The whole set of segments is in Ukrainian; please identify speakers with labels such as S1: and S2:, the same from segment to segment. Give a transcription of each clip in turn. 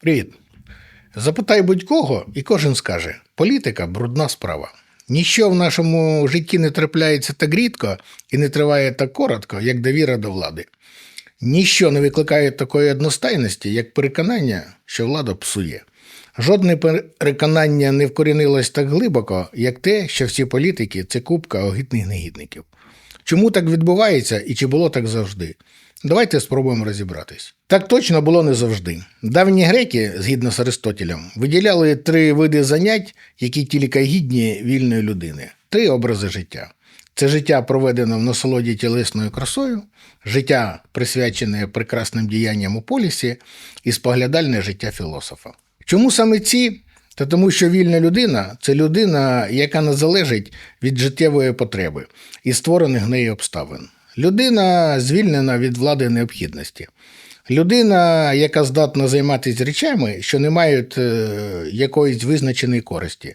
S1: Привіт. Запитай будь-кого, і кожен скаже: політика брудна справа. Ніщо в нашому житті не трапляється так рідко і не триває так коротко, як довіра до влади. Ніщо не викликає такої одностайності, як переконання, що влада псує. Жодне переконання не вкорінилось так глибоко, як те, що всі політики це купка огидних негідників. Чому так відбувається і чи було так завжди? Давайте спробуємо розібратись. Так точно було не завжди. Давні греки, згідно з Аристотелем, виділяли три види занять, які тільки гідні вільної людини, три образи життя. Це життя проведене в насолоді тілесною красою, життя, присвячене прекрасним діянням у полісі, і споглядальне життя філософа. Чому саме ці? Та тому, що вільна людина це людина, яка не залежить від життєвої потреби і створених нею обставин. Людина звільнена від влади необхідності. Людина, яка здатна займатися речами, що не мають е, якоїсь визначеної користі.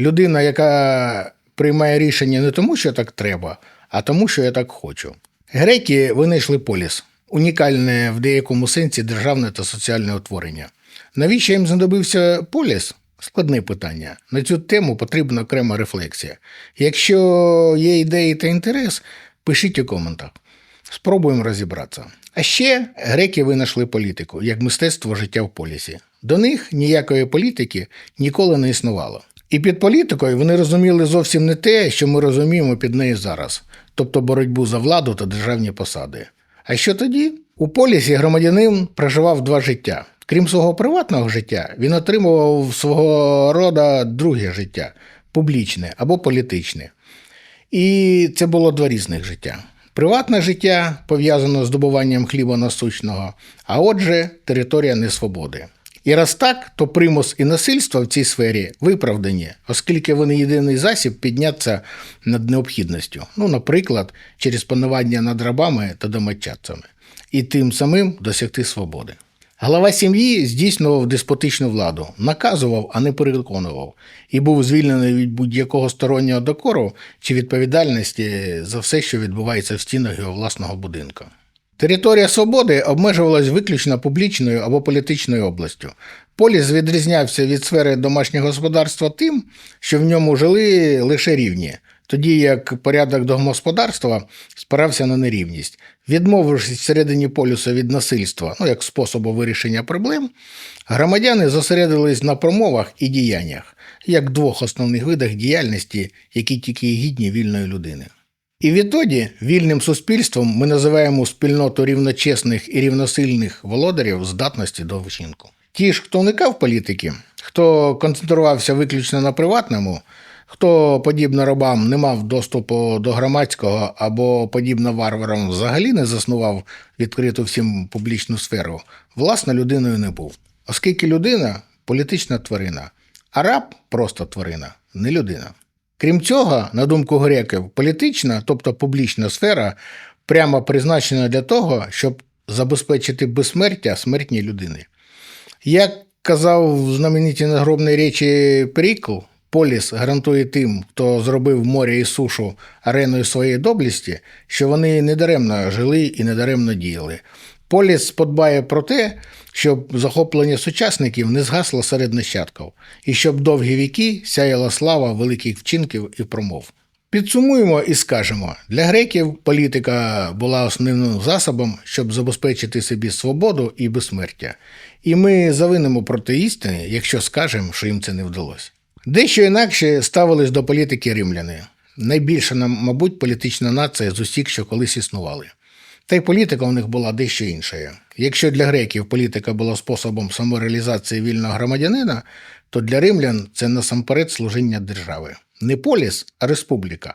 S1: Людина, яка приймає рішення не тому, що так треба, а тому, що я так хочу. Греки винайшли поліс, унікальне в деякому сенсі державне та соціальне утворення. Навіщо їм знадобився поліс? Складне питання. На цю тему потрібна окрема рефлексія. Якщо є ідеї та інтерес, пишіть у коментах. Спробуємо розібратися. А ще греки винайшли політику як мистецтво життя в полісі. До них ніякої політики ніколи не існувало. І під політикою вони розуміли зовсім не те, що ми розуміємо під нею зараз, тобто боротьбу за владу та державні посади. А що тоді? У полісі громадянин проживав два життя. Крім свого приватного життя, він отримував свого рода друге життя публічне або політичне. І це було два різних життя. Приватне життя пов'язано з добуванням хліба насущного, а отже, територія несвободи. І раз так, то примус і насильство в цій сфері виправдані, оскільки вони єдиний засіб піднятися над необхідністю, ну, наприклад, через панування над рабами та домочадцями, і тим самим досягти свободи. Глава сім'ї здійснював деспотичну владу, наказував, а не переконував, і був звільнений від будь-якого стороннього докору чи відповідальності за все, що відбувається в стінах його власного будинку. Територія свободи обмежувалась виключно публічною або політичною областю. Поліс відрізнявся від сфери домашнього господарства тим, що в ньому жили лише рівні, тоді як порядок домогосподарства спирався на нерівність. Відмовившись всередині полюса від насильства, ну як способу вирішення проблем, громадяни зосередились на промовах і діяннях, як двох основних видах діяльності, які тільки гідні вільної людини. І відтоді вільним суспільством ми називаємо спільноту рівночесних і рівносильних володарів здатності до вчинку. Ті ж, хто уникав політики, хто концентрувався виключно на приватному, хто, подібно рабам, не мав доступу до громадського або, подібно варварам, взагалі не заснував відкриту всім публічну сферу, власне, людиною не був. Оскільки людина політична тварина, а раб просто тварина, не людина. Крім цього, на думку греків, політична, тобто публічна сфера, прямо призначена для того, щоб забезпечити безсмертя смертній людини. Як казав в знаменитій надгробній речі Перікл, поліс гарантує тим, хто зробив море і сушу ареною своєї доблісті, що вони недаремно жили і недаремно діяли. Поліс подбає про те, щоб захоплення сучасників не згасло серед нащадків, і щоб довгі віки сяяла слава великих вчинків і промов. Підсумуємо і скажемо: для греків політика була основним засобом, щоб забезпечити собі свободу і безсмертя. І ми завинемо проти істини, якщо скажемо, що їм це не вдалося. Дещо інакше ставились до політики римляни. Найбільша, мабуть, політична нація з усіх, що колись існували. Та й політика у них була дещо іншою. Якщо для греків політика була способом самореалізації вільного громадянина, то для римлян це насамперед служіння держави. Не поліс, а республіка.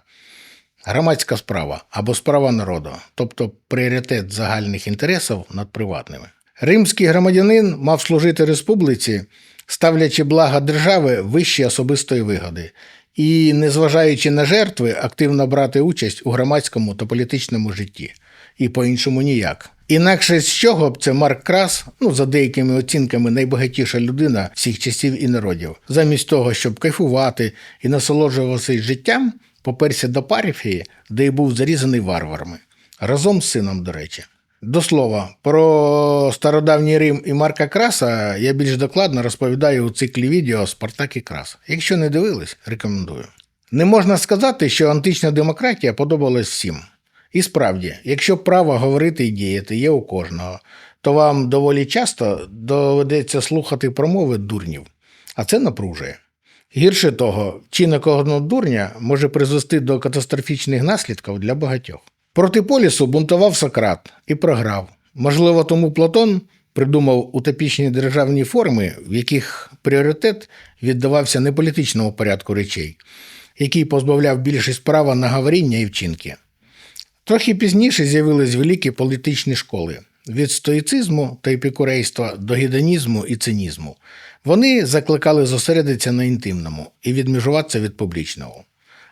S1: Громадська справа або справа народу, тобто пріоритет загальних інтересів над приватними. Римський громадянин мав служити республіці, ставлячи блага держави вище особистої вигоди, і, незважаючи на жертви, активно брати участь у громадському та політичному житті і по-іншому ніяк. Інакше з чого б це Марк Крас, ну за деякими оцінками, найбагатіша людина всіх часів і народів, замість того, щоб кайфувати і насолоджуватися життям, поперся до Паріфії, де й був зарізаний варварами разом з сином, до речі. До слова, про стародавній Рим і Марка Краса я більш докладно розповідаю у циклі відео Спартак і Крас. Якщо не дивились, рекомендую. Не можна сказати, що антична демократія подобалась всім. І справді, якщо право говорити і діяти є у кожного, то вам доволі часто доведеться слухати промови дурнів, а це напружує. Гірше того, чинок одного дурня може призвести до катастрофічних наслідків для багатьох. Проти полісу бунтував Сократ і програв. Можливо, тому Платон придумав утопічні державні форми, в яких пріоритет віддавався не політичному порядку речей, який позбавляв більшість права на говоріння і вчинки. Трохи пізніше з'явились великі політичні школи від стоїцизму та епікурейства до гедонізму і цинізму. Вони закликали зосередитися на інтимному і відмежуватися від публічного.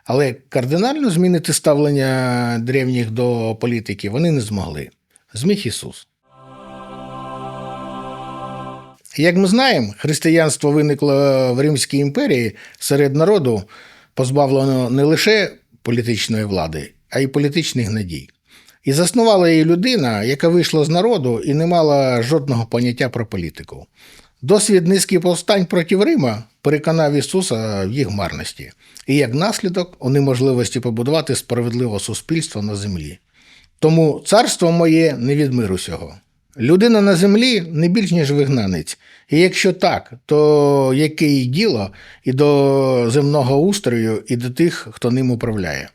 S1: Але кардинально змінити ставлення древніх до політики вони не змогли. Зміг Ісус. Як ми знаємо, християнство виникло в Римській імперії серед народу, позбавлено не лише політичної влади, а й політичних надій. І заснувала її людина, яка вийшла з народу і не мала жодного поняття про політику. Досвід низки повстань проти Рима переконав Ісуса в їх марності, і як наслідок у неможливості побудувати справедливе суспільство на землі. Тому царство моє не від миру сього. Людина на землі не більш ніж вигнанець. І якщо так, то яке їй діло і до земного устрою, і до тих, хто ним управляє.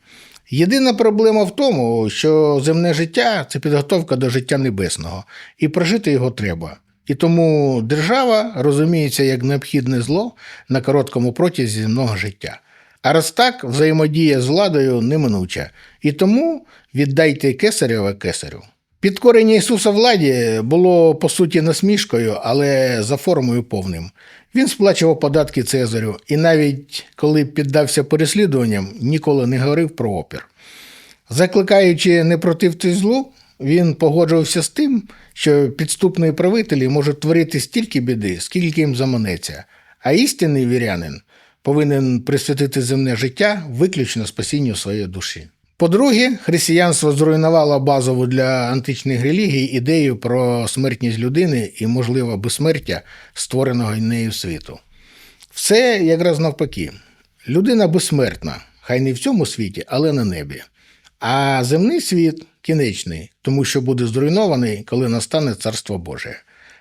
S1: Єдина проблема в тому, що земне життя це підготовка до життя небесного, і прожити його треба. І тому держава розуміється як необхідне зло на короткому протязі земного життя. А раз так, взаємодія з владою неминуча. І тому віддайте кесареве кесарю. Підкорення Ісуса владі було по суті насмішкою, але за формою повним. Він сплачував податки Цезарю, і навіть коли піддався переслідуванням, ніколи не говорив про опір. Закликаючи не противти злу, він погоджувався з тим, що підступні правителі можуть творити стільки біди, скільки їм заманеться, а істинний вірянин повинен присвятити земне життя виключно спасінню своєї душі. По-друге, християнство зруйнувало базову для античних релігій ідею про смертність людини і, можливо, безсмертя створеного нею світу. Все якраз навпаки. Людина безсмертна, хай не в цьому світі, але на небі. А земний світ кінечний, тому що буде зруйнований, коли настане Царство Боже.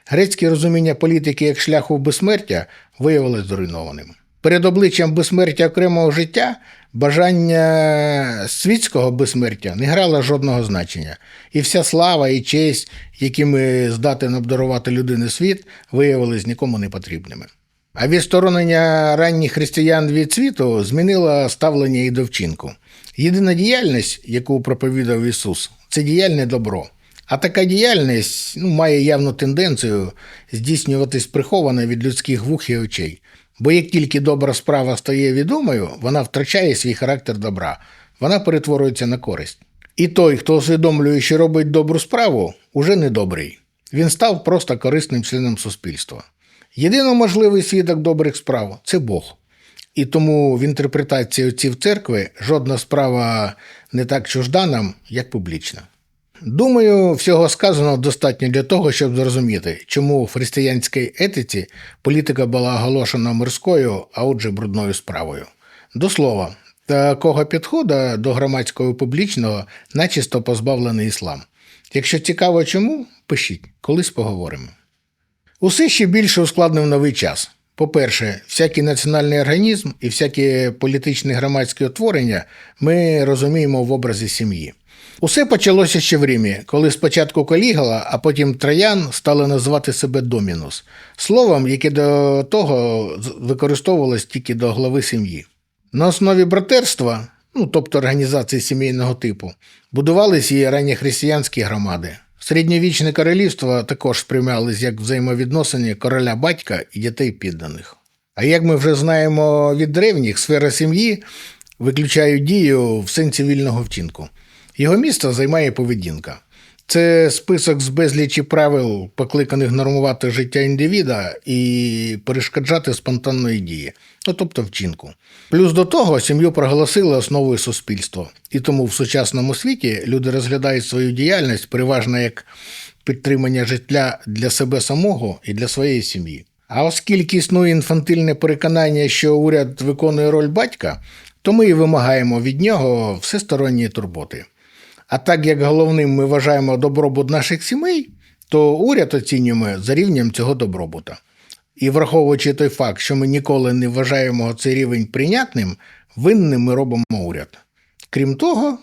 S1: Грецьке розуміння політики як шляху безсмертя виявилось зруйнованим. Перед обличчям безсмертя окремого життя бажання світського безсмертя не грало жодного значення, і вся слава і честь, якими здатен обдарувати людини світ, виявились нікому не потрібними. А відсторонення ранніх християн від світу змінило ставлення і до вчинку. Єдина діяльність, яку проповідав Ісус, це діяльне добро. А така діяльність ну, має явну тенденцію здійснюватись приховано від людських вух і очей. Бо як тільки добра справа стає відомою, вона втрачає свій характер добра, вона перетворюється на користь. І той, хто усвідомлює, що робить добру справу, уже не добрий. Він став просто корисним членом суспільства. Єдино можливий свідок добрих справ це Бог. І тому в інтерпретації отців церкви жодна справа не так чужда нам, як публічна. Думаю, всього сказано достатньо для того, щоб зрозуміти, чому в християнській етиці політика була оголошена мирською, а отже, брудною справою. До слова, такого підходу до громадського публічного начисто позбавлений іслам. Якщо цікаво чому, пишіть, колись поговоримо. Усе ще більше ускладнив новий час. По-перше, всякий національний організм і всякі політичні громадські утворення ми розуміємо в образі сім'ї. Усе почалося ще в Римі, коли спочатку Калігала, а потім Троян стали називати себе Домінус, словом, яке до того використовувалось тільки до глави сім'ї. На основі братерства, ну тобто організації сімейного типу, будувалися і ранні християнські громади. Середньовічне королівство також сприймалось як взаємовідносини короля батька і дітей підданих. А як ми вже знаємо від древніх, сфера сім'ї виключає дію в сенсі вільного втінку. Його місто займає поведінка. Це список з безлічі правил, покликаних нормувати життя індивіда і перешкоджати спонтанної дії, ну тобто вчинку. Плюс до того сім'ю проголосили основою суспільства, і тому в сучасному світі люди розглядають свою діяльність переважно як підтримання життя для себе самого і для своєї сім'ї. А оскільки існує інфантильне переконання, що уряд виконує роль батька, то ми і вимагаємо від нього всесторонньої турботи. А так як головним ми вважаємо добробут наших сімей, то уряд оцінюємо за рівнем цього добробута. І враховуючи той факт, що ми ніколи не вважаємо цей рівень прийнятним, винним ми робимо уряд. Крім того,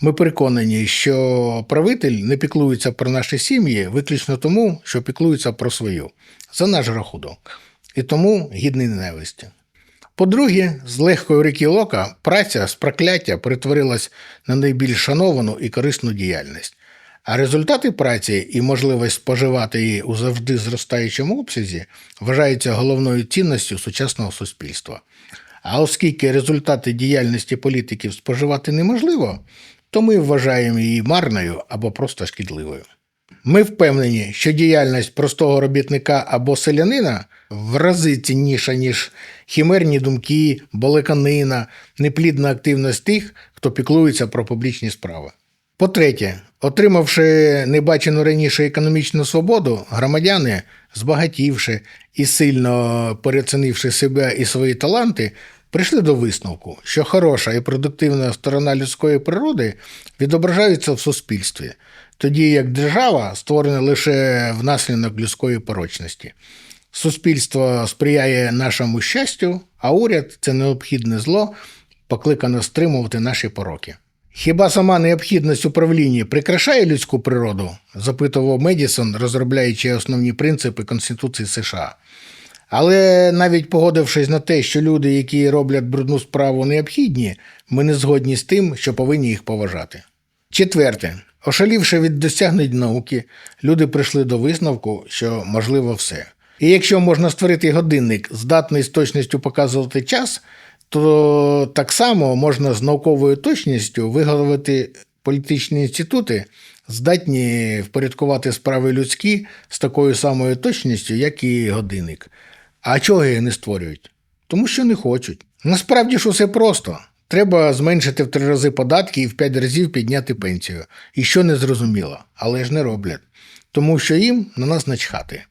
S1: ми переконані, що правитель не піклується про наші сім'ї виключно тому, що піклується про свою за наш рахунок, і тому гідний ненависті. По-друге, з легкої ріки Лока праця з прокляття перетворилась на найбільш шановану і корисну діяльність. А результати праці і можливість споживати її у завжди зростаючому обсязі вважаються головною цінністю сучасного суспільства. А оскільки результати діяльності політиків споживати неможливо, то ми вважаємо її марною або просто шкідливою. Ми впевнені, що діяльність простого робітника або селянина в рази цінніша, ніж хімерні думки, балаканина, неплідна активність тих, хто піклується про публічні справи. По-третє, отримавши небачену раніше економічну свободу, громадяни, збагатівши і сильно переоцінивши себе і свої таланти, прийшли до висновку, що хороша і продуктивна сторона людської природи відображається в суспільстві, тоді як держава створена лише внаслідок людської порочності. Суспільство сприяє нашому щастю, а уряд це необхідне зло, покликано стримувати наші пороки. Хіба сама необхідність управління прикрашає людську природу? запитував Медісон, розробляючи основні принципи Конституції США. Але навіть погодившись на те, що люди, які роблять брудну справу, необхідні, ми не згодні з тим, що повинні їх поважати. Четверте, ошалівши від досягнень науки, люди прийшли до висновку, що можливо все. І якщо можна створити годинник, здатний з точністю показувати час, то так само можна з науковою точністю виготовити політичні інститути, здатні впорядкувати справи людські з такою самою точністю, як і годинник. А чого її не створюють? Тому що не хочуть. Насправді ж усе просто. Треба зменшити в три рази податки і в п'ять разів підняти пенсію. І що не зрозуміло, але ж не роблять. Тому що їм на нас начхати.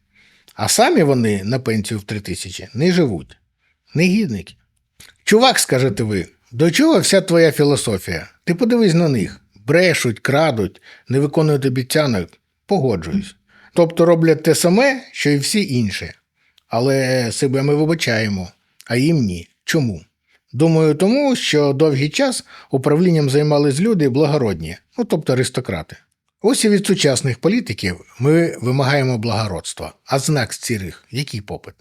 S1: А самі вони на пенсію в три тисячі не живуть. Негідники. Чувак, скажете ви, до чого вся твоя філософія? Ти подивись на них. Брешуть, крадуть, не виконують обіцянок. Погоджуюсь. Тобто роблять те саме, що й всі інші. Але себе ми вибачаємо, а їм ні. Чому? Думаю, тому що довгий час управлінням займались люди благородні, ну тобто аристократи. Ось і від сучасних політиків ми вимагаємо благородства, а знак з цірих який попит.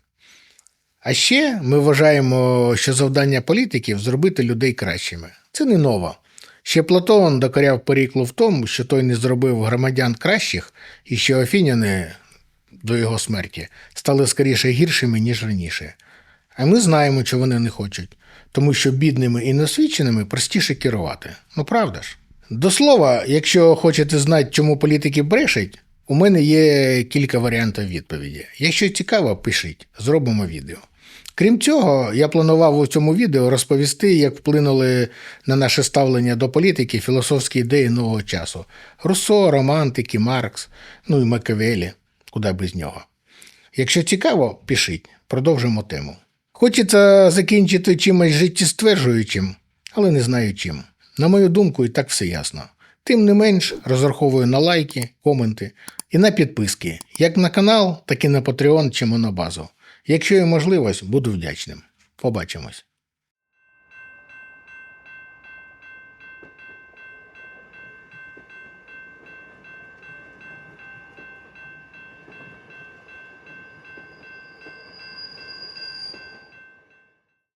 S1: А ще ми вважаємо, що завдання політиків зробити людей кращими. Це не ново. Ще Платон докоряв Періклу в тому, що той не зробив громадян кращих, і що афіняни до його смерті стали скоріше гіршими, ніж раніше. А ми знаємо, що вони не хочуть, тому що бідними і несвідченими простіше керувати. Ну правда ж? До слова, якщо хочете знати, чому політики брешуть, у мене є кілька варіантів відповіді. Якщо цікаво, пишіть, зробимо відео. Крім цього, я планував у цьому відео розповісти, як вплинули на наше ставлення до політики філософські ідеї нового часу: Руссо, романтики, Маркс, ну і Макавелі, куди без нього. Якщо цікаво, пишіть, продовжимо тему. Хочеться закінчити чимось життєстверджуючим, але не знаю чим. На мою думку, і так все ясно. Тим не менш, розраховую на лайки, коменти і на підписки, як на канал, так і на Patreon чи Монобазу. Якщо є можливість, буду вдячним. Побачимось.